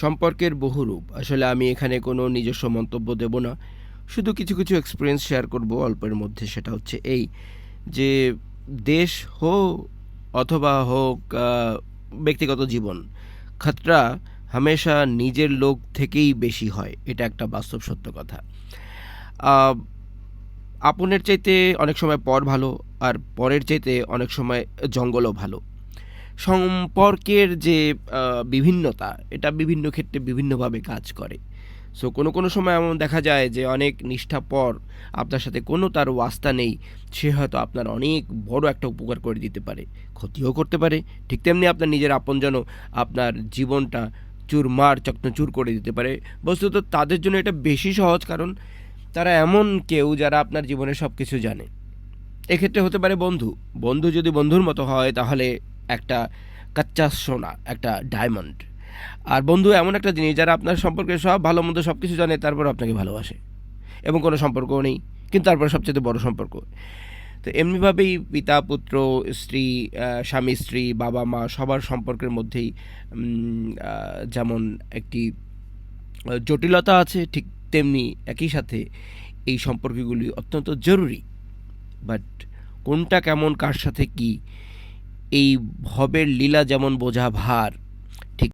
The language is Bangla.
সম্পর্কের বহুরূপ। আসলে আমি এখানে কোনো নিজস্ব মন্তব্য দেব না। শুধু কিছু কিছু এক্সপিরিয়েন্স শেয়ার করব অল্পের মধ্যে। সেটা হচ্ছে এই যে দেশ হোক অথবা হোক ব্যক্তিগত জীবন, খতরা হামেশা নিজের লোক থেকেই বেশি হয়। এটা একটা বাস্তব সত্য কথা। আপনের চাইতে অনেক সময় পর ভালো আর পরের চাইতে অনেক সময় জঙ্গলও ভালো। সম্পর্কের যে বিভিন্নতা, এটা বিভিন্ন ক্ষেত্রে বিভিন্নভাবে কাজ করে। সো কোনো কোনো সময় এমন দেখা যায় যে, অনেক নিষ্ঠা পর আপনার সাথে কোনো তার ওয়াস্তা নেই, সে হয়তো আপনার অনেক বড় একটা উপকার করে দিতে পারে, ক্ষতিও করতে পারে। ঠিক তেমনি আপনার নিজের আপনজনও আপনার জীবনটা চুরমার, চকনচুর করে দিতে পারে। বস্তুত তাদের জন্য এটা বেশি সহজ, কারণ তারা এমন কেউ যারা আপনার জীবনের সব কিছু জানে। এক্ষেত্রে হতে পারে বন্ধু। বন্ধু যদি বন্ধুর মতো হয়, তাহলে একটা কাচ্চা সোনা, একটা ডায়মন্ড আর বন্ধু, এমন একটা জিনিস যারা আপনার সম্পর্কে সব ভালো মন্দ সব কিছু জানে তারপর আপনাকে ভালোবাসে। এবং কোনো সম্পর্কও নেই, কিন্তু তারপর সবচেয়ে বড় সম্পর্ক। তো এমনিভাবেই পিতা, পুত্র, স্ত্রী স্বামী, স্ত্রী, বাবা, মা সবার সম্পর্কের মধ্যেই যেমন একটি জটিলতা আছে, ঠিক তেমনি একই সাথে এই সম্পর্কগুলি অত্যন্ত জরুরি। বাট কোনটা কেমন, কার সাথে কি এই ভবের লীলা যেমন বোঝা ভার